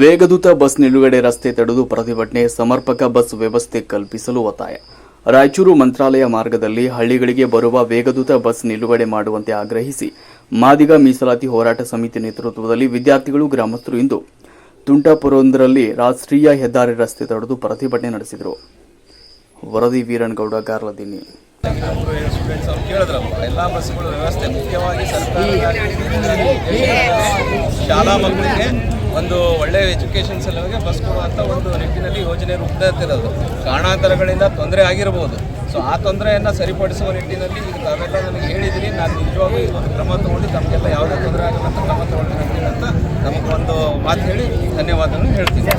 ವೇಗದೂತ bus ನಿಲುಗಡೆ ರಸ್ತೆ ತಡೆದು ಪ್ರತಿಭಟನೆ, ಸಮರ್ಪಕ ಬಸ್ ವ್ಯವಸ್ಥೆ ಕಲ್ಪಿಸಲು ಒತ್ತಾಯ. ರಾಯಚೂರು ಮಂತ್ರಾಲಯ ಮಾರ್ಗದಲ್ಲಿ ಹಳ್ಳಿಗಳಿಗೆ ಬರುವ ವೇಗದೂತ ಬಸ್ ನಿಲುಗಡೆ ಮಾಡುವಂತೆ ಆಗ್ರಹಿಸಿ ಮಾದಿಗ ಮೀಸಲಾತಿ ಹೋರಾಟ ಸಮಿತಿ ನೇತೃತ್ವದಲ್ಲಿ ವಿದ್ಯಾರ್ಥಿಗಳು, ಗ್ರಾಮಸ್ಥರು ಇಂದು ತುಂಟಾಪುರೊಂದರಲ್ಲಿ ರಾಷ್ಟ್ರೀಯ ಹೆದ್ದಾರಿ ರಸ್ತೆ ತಡೆದು ಪ್ರತಿಭಟನೆ ನಡೆಸಿದರು. ವರದಿ ವೀರಣ್ ಗೌಡ ಶಾಲಾ ಮಕ್ಕಳಿಗೆ ಒಂದು ಒಳ್ಳೆಯ ಎಜುಕೇಷನ್ ಸಲುವಾಗಿ ಬಸ್ ಕೊಡುವಂಥ ಒಂದು ನಿಟ್ಟಿನಲ್ಲಿ ಯೋಜನೆ ರೂಪಿಸುತ್ತಿರೋದು ಕಾರಣಾಂತರಗಳಿಂದ ತೊಂದರೆ ಆಗಿರ್ಬೋದು. ಸೊ ಆ ತೊಂದರೆಯನ್ನು ಸರಿಪಡಿಸುವ ನಿಟ್ಟಿನಲ್ಲಿ ಈಗ ತಾವೆಲ್ಲ ನನಗೆ ಹೇಳಿದಿರಿ. ನಾನು ನಿಜವಾಗೂ ಒಂದು ಕ್ರಮ ತೊಗೊಂಡು ತಮಗೆಲ್ಲ ಯಾವುದೇ ತೊಂದರೆ ಆಗಲ್ಲ ಅಂತ ಕ್ರಮ ತಗೊಳ್ತೀನಿ ಅಂತ ನಮಗೆ ಒಂದು ಮಾತು ಹೇಳಿ ಧನ್ಯವಾದಗಳು ಹೇಳ್ತೀನಿ.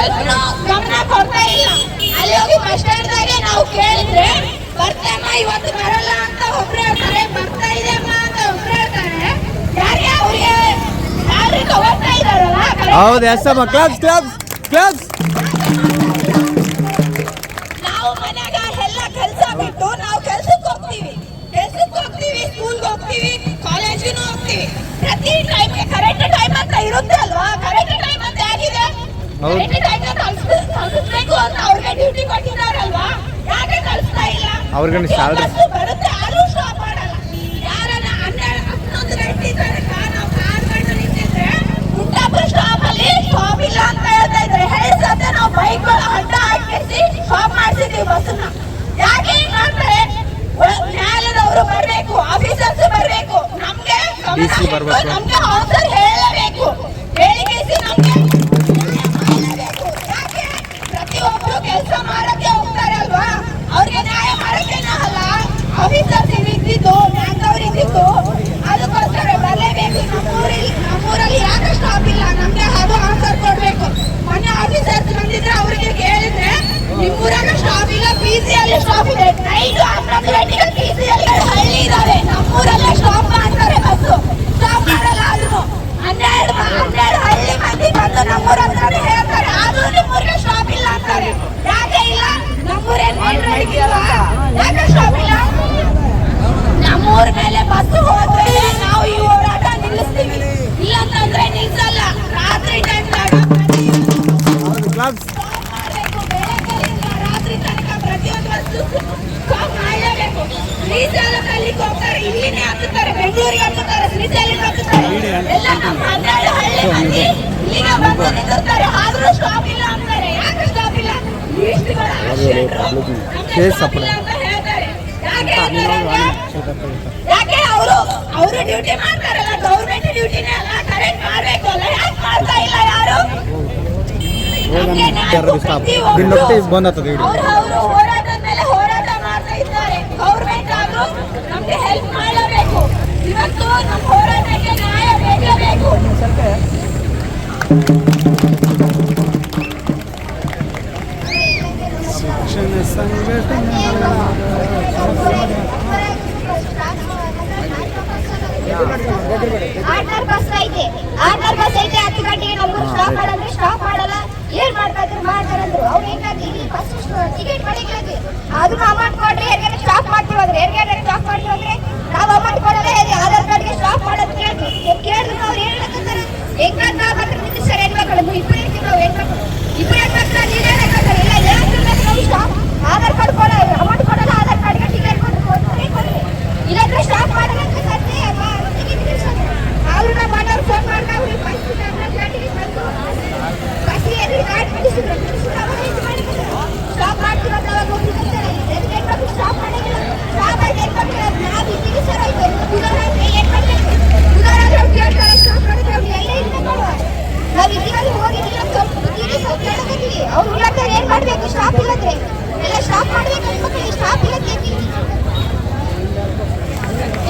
ಸ್ವಲ್ಪ ಗಮನ ಕೊಡ್ತಾ ಇಲ್ಲ ಅಲ್ಲಿ ಹೋಗಿ ಬಸ್ ಸ್ಟ್ಯಾಂಡ್ ದಾಗೆ ನಾವು ಕೇಳಿದ್ರೆ ಬರ್ತೇಮ್ಮ ಇವತ್ತು ಬರಲ್ಲ ಅಂತ ಒಬ್ರು ಹೇಳ್ತಾರೆ ಬರ್ತಾ ಇದೆಮ್ಮ ಅಂತ ಒಬ್ರು ಹೇಳ್ತಾರೆ ಯಾರೇ ಅವ್ರಿಗೆ ಯಾರು ತಗೋತಾ ಇದಾರಲ್ಲ ಹೌದು ಎಸ್ ಅಮ್ಮ ಕ್ಲಾಪ್ಸ್ ಕ್ಲಾಪ್ಸ್ ಕ್ಲಾಪ್ಸ್ ನಾವು ಮನ್ಯಾಗ ಎಲ್ಲ ಕೆಲಸ ಬಿಟ್ಟು ನಾವು ಕೆಲ್ಸಕ್ಕೆ ಹೋಗ್ತೀವಿ ಕೆಲ್ಸಕ್ಕೆ ಹೋಗ್ತೀವಿ ಸ್ಕೂಲ್ಗೆ ಹೋಗ್ತೀವಿ ಕಾಲೇಜಿಗೂ ಹೋಗ್ತೀವಿ ಪ್ರತಿ ಟೈಮ್ಗೆ ಕರೆಕ್ಟ್ ಟೈಮ್ ಅಂತ ಇರುತ್ತೆ ಅಲ್ವಾ ಕರೆಕ್ಟ್ ಟೈಮ್ ಅವ್ರಿಗೆ ಡ್ಯೂಟಿ ಕೊಟ್ಟಿದ್ದಾರಲ್ವಾ? ಯಾಕೆ ಕಳಿಸ್ತಾ ಆಫೀಸರ್ಸ್ ಇದ್ದಿದ್ದು ಬ್ಯಾಂಕ್ದವ್ರು ಇದ್ದಿದ್ದು, ಅದಕ್ಕೋಸ್ಕರ ಬರಲೇಬೇಕು. ನಮ್ಮೂರಲ್ಲಿ ನಮ್ಮೂರಲ್ಲಿ ಯಾಕೆ ಸ್ಟಾಪ್ ಇಲ್ಲ, ನಮ್ಗೆ ಅದು ಆನ್ಸರ್ ಕೊಡ್ಬೇಕು. ಮೊನ್ನೆ ಆಫೀಸರ್ಸ್ ಬಂದಿದ್ರೆ ಅವ್ರಿಗೆ ಕೇಳಿದ್ರೆ, ನಿಮ್ಮೂರಾಗ ಸ್ಟಾಪ್ ಇಲ್ಲ ಪಿ ಸಿ ಅಲ್ಲಿ ಸ್ಟಾಪ್ ಇದೆ. ನೈಟ್ ಹನ್ನೊಂದು ಗಂಟೆಗೆ ಪಿ ಸಿ ಅಲ್ಲಿ ಹಳ್ಳಿ ಇದಾವೆ. ನಮ್ಮೂರಲ್ಲೇ ಸ್ಟಾಪ್ ಮಾಡ್ತಾರೆ ಬಸ್ಸು. ಸ್ಟಾಪ್ ಮಾಡಲ್ಲ ಆದ್ರೂ ಹನ್ನೆರಡು ಹನ್ನೆರಡು ಹಳ್ಳಿ ಮಂದಿ ಬಂದು ನಮ್ಮೂರ ಹತ್ರ ಹೇಳ್ತಾರೆ. ಆದ್ರೂ ನಿಮ್ಮೂರಿಗೆ ಸ್ಟಾಪ್ ಇಲ್ಲ ಅಂತಾರೆ. ಯಾಕೆ ಇಲ್ಲ? ನಮ್ಮೂರೇನ್ ಯಾಕೆ ನಮ್ಮೂರ ಮೇಲೆ ಬಸ್ ಹೋದ್ರೆ ನಾವು ಈ ಹೋರಾಟ ನಿಲ್ಲಿಸ್ತೀವಿ. ಇಲ್ಲ ಅಂತಂದ್ರೆ ನಿಲ್ಸಲ್ಲ. ರಾತ್ರಿ ರಾತ್ರಿ ತನಕ ಪ್ರತಿಯೊಂದು ಬಸ್ಸು ಮಾಡಲೇಬೇಕು ಹೋಗ್ತಾರೆ. ಇಲ್ಲಿನೇ ಬೆಂಗಳೂರಿಗೆ ಹತ್ತುತ್ತಾರೆ. ಶ್ರೀಶೈಲಕ್ಕೆ ಹತ್ತುತ್ತಾರೆ. ಎಲ್ಲ ನಮ್ಮ ಹನ್ನೆರಡು ಹಳ್ಳಿ ಮಂದಿ ಇಲ್ಲಿಗೆ ಬಂದು ಆದ್ರೂ ಸ್ಟಾಪ್ ಇಲ್ಲ ಅಂತಾರೆ. ಯಾಕೆ ಸ್ಟಾಪ್ ಇಲ್ಲ? ಹೇಳ್ತಾರೆ. ಯಾಕೆ ಹೇಳ್ತಾರೆ ಯಾಕೆ ಅವರು? ಅವರು ಡ್ಯೂಟಿ ಮಾಡ್ತಾರಲ್ಲ ಗೌರ್ಮೆಂಟ್ ಡ್ಯೂಟಿನೇ ಅಲ್ಲ ಕರೆಕ್ಟ್ ಮಾಡಬೇಕು ಅಲ್ಲ ಯಾಕೆ ಮಾಡ್ತಾ ಇಲ್ಲ ಯಾರು? ಬಂದ್ ಆಗ್ತದೆ ಹೋರಾಟದ ಮೇಲೆ ಹೋರಾಟ ಮಾಡ್ತಾ ಇದ್ದಾರೆ. ಗೌರ್ಮೆಂಟ್ ಆದ್ರೂ ನಮ್ಗೆ ಹೆಲ್ಪ್ ಮಾಡಲೇಬೇಕು ಇವತ್ತು ನಮ್ಮ ಹೋರಾಟಕ್ಕೆ ನ್ಯಾಯ ಬೇಕೇ ಬೇಕು ಶಿಕ್ಷಣ ಸಂಘಟನೆ ಆರ್ನರ್ ಬಸ್ ಐತೆ. ಆರ್ನರ್ ಬಸ್ ಐತೆ, ಹತ್ತು ಗಂಟೆಗೆ ನಮ್ಗೆ ಸ್ಟಾಪ್ ಮಾಡಲ್ಲ, ಏನ್ ಮಾಡ್ತಾ ಇದ್ರು ಮಾಡ್ತಾರಂದ್ರು. ಅವ್ರು ಏನಾಗಿ ಇಲ್ಲಿ ಬಸ್ ಟಿಕೆಟ್ ಅದನ್ನ ಅಮೌಂಟ್ ಕೊಡ್ರಿ ಯಾರಿಗಾರ ಸ್ಟಾಪ್ ಮಾಡ್ತೀವಿ ಅಂದ್ರೆ ಯಾರಿಗಾರ ಸ್ಟಾಪ್ ಮಾಡ್ತೀವಿ ಅಂದ್ರೆ ನಾವು ಅಮೌಂಟ್ ಕೊಡಲ್ಲ ಆಧಾರ್ ಕಾರ್ಡ್ಗೆ ಸ್ಟಾಪ್ ಮಾಡೋದು ಕೇಳ್ತೀವಿ ಕೇಳಿದ್ರು ಅವ್ರು ಏನ್ ಹೇಳ್ತಾರೆ ನಾವು ಹತ್ರ ನಿಂತು ಸರಿ ಹೆಣ್ಮಕ್ಳು ಇಬ್ಬರು ಇರ್ತೀವಿ ನಾವು ಹೆಣ್ಮಕ್ಳು ಇಬ್ಬರು ಹೆಣ್ಮಕ್ಳು ನೀನ್ ಏನ್ ಹೇಳ್ತಾರೆ ಇಲ್ಲ ಹೇಳ್ತಿರ್ಬೇಕು ನಾವು ಸ್ಟಾಪ್ ಆಧಾರ್ ಕಾರ್ಡ್ ಕೊಡಲ್ಲ ಅಮೌಂಟ್ ಕೊಡಲ್ಲ ಆಧಾರ್ ಕಾರ್ಡ್ಗೆ ಟಿಕೆಟ್ ಕೊಟ್ಟು ಕೊಡ್ರಿ ಕೊಡ್ರಿ ಇಲ್ಲಾಂದ್ರೆ ಸ್ಟಾಪ್ ಮಾಡಲ್ಲ ಅಂತ ಕರ್ತಿ ಟಿಕೆಟ್ ನಿಲ್ಸೋದು ಅವ್ರು ನಮ್ಮ ಮನೆಯವ್ರು ಫೋನ್ ಮಾಡ್ತಾವ್ರು ಈ ಬಸ್ ನಮ್ಮ ಗಾಡಿಗೆ ಬಂದು ಬಸ್ಸಿಗೆ ಎದುರು ಗಾಡಿ ನಿಲ್ಲಿಸಿದ್ರು ನಿಲ್ಲಿಸಿದ್ರು ಅವಾಗ ಇದು ಮಾಡಿದ್ರು ಸ್ಟಾಪ್ ಮಾಡ್ತೀವಿ ಅಂತ ಅವಾಗ ಹೋಗಿ ನಿಲ್ತಾರೆ ಎದಕ್ಕೆ ಹೆಣ್ಮಕ್ಳು ಸ್ಟಾಪ್ ಮಾಡಿಲ್ಲ ಸ್ಟಾಪ್ ಆಯ್ತು ಹೆಣ್ಮಕ್ಳು ನಾವು ಇಲ್ಲಿಗೆ ಸರ್ ಆಯ್ತು ಉದಾಹರಣೆ ಏನ್ ಮಾಡ್ಬೇಕು ಉದಾಹರಣೆ ಅವ್ರು ಕೇಳ್ತಾರೆ ಸ್ಟಾಪ್ ಮಾಡಿದ್ರೆ ಅವ್ರು ಎಲ್ಲೇ ಇರ್ಬೇಕು ನಾವು ಇಲ್ಲಿವರೆಗೆ ಹೋಗಿದ್ದಿಲ್ಲ ಸ್ವಲ್ಪ ಬುದ್ಧಿಗೆ ಸ್ವಲ್ಪ ಕೇಳಕತ್ತೀವಿ ಅವ್ರು ಹೇಳ್ತಾರೆ ಏನ್ ಮಾಡ್ಬೇಕು ಸ್ಟಾಪ್ ಇಲ್ಲದ್ರೆ ಎಲ್ಲ ಸ್ಟಾಪ್ ಮಾಡ್ಬೇಕು ಹೆಣ್ಮಕ್ಳಿಗೆ ಸ್ಟಾಪ್ ಇಲ್ಲಕ್ಕೆ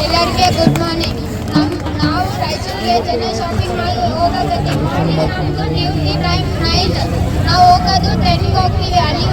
ಎಲ್ಲರಿಗೆ ಗುಡ್ ಮಾರ್ನಿಂಗ್ ನಮ್ ನಾವು ರಾಯಚೂರಿಗೆ ಜನ ಶಾಪಿಂಗ್ ಮಾಲ್ ಹೋಗೋದಕ್ಕೆ ಮಾರ್ನಿಂಗ್ ನೀವು ಈ ಟೈಮ್ ನೈಟ್ ನಾವು ಹೋಗೋದು ಟೆನ್ಗೆ ಹೋಗ್ತೀವಿ ಅಲ್ಲಿ